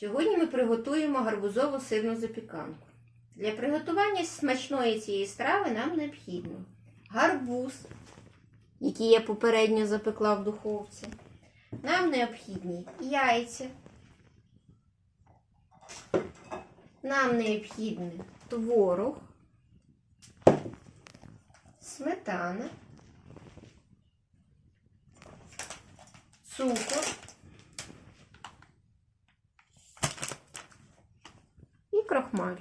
Сьогодні ми приготуємо гарбузову сирну запіканку. Для приготування смачної цієї страви нам необхідно гарбуз, який я попередньо запекла в духовці. Нам необхідні яйця. Нам необхідний творог, сметана, цукор крохмаль.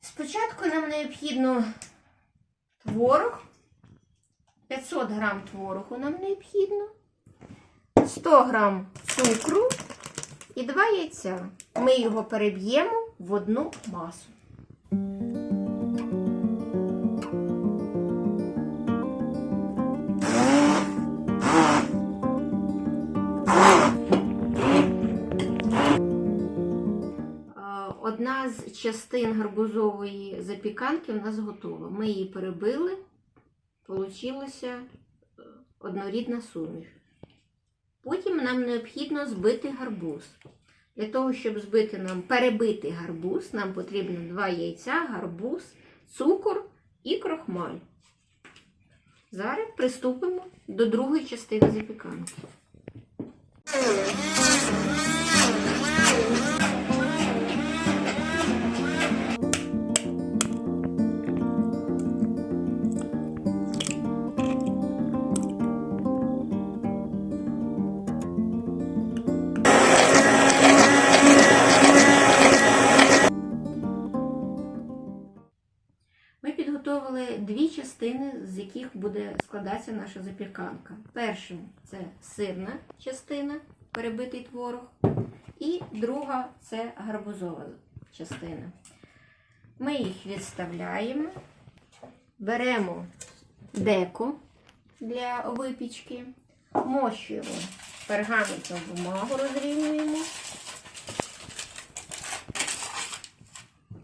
Спочатку нам необхідно творог, 500 грам творогу нам необхідно, 100 грам цукру і 2 яйця. Ми його переб'ємо в одну масу. Одна з частин гарбузової запіканки у нас готова. Ми її перебили, получилася е, однорідна суміш. Потім нам необхідно збити гарбуз. Для того, щоб збити нам, перебити гарбуз, нам потрібно 2 яйця, гарбуз, цукор і крохмаль. Зараз приступимо до другої частини запіканки. Ми підготовили дві частини, з яких буде складатися наша запіканка. Перша це сирна частина, перебитий творог, і друга це гарбузова частина. Ми їх відставляємо, беремо деко для випічки, мощуємо пергаментну бумагу, розрівнюємо.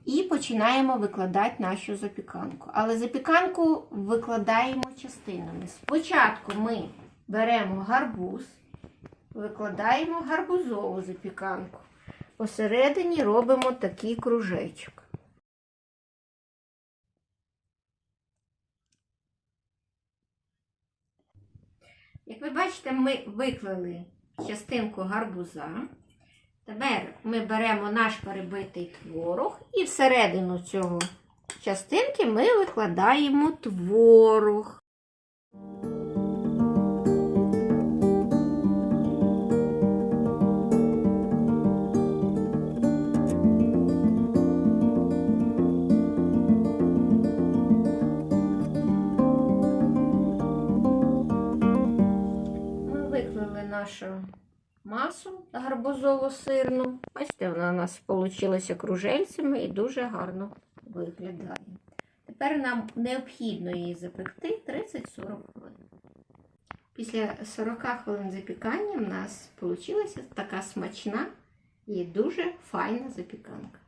І починаємо викладати нашу запіканку. Але запіканку викладаємо частинами. Спочатку ми беремо гарбуз, викладаємо гарбузову запіканку. Посередині робимо такий кружечок. Як ви бачите, ми виклали частинку гарбуза. Тепер ми беремо наш перебитий творог і всередину цього частинки ми викладаємо творог. Ми виклали нашу масу гарбузово-сирну. Бачите, вона у нас вийшла кружельцями і дуже гарно виглядає. Тепер нам необхідно її запекти 30-40 хвилин. Після 40 хвилин запікання в нас вийшла така смачна і дуже файна запіканка.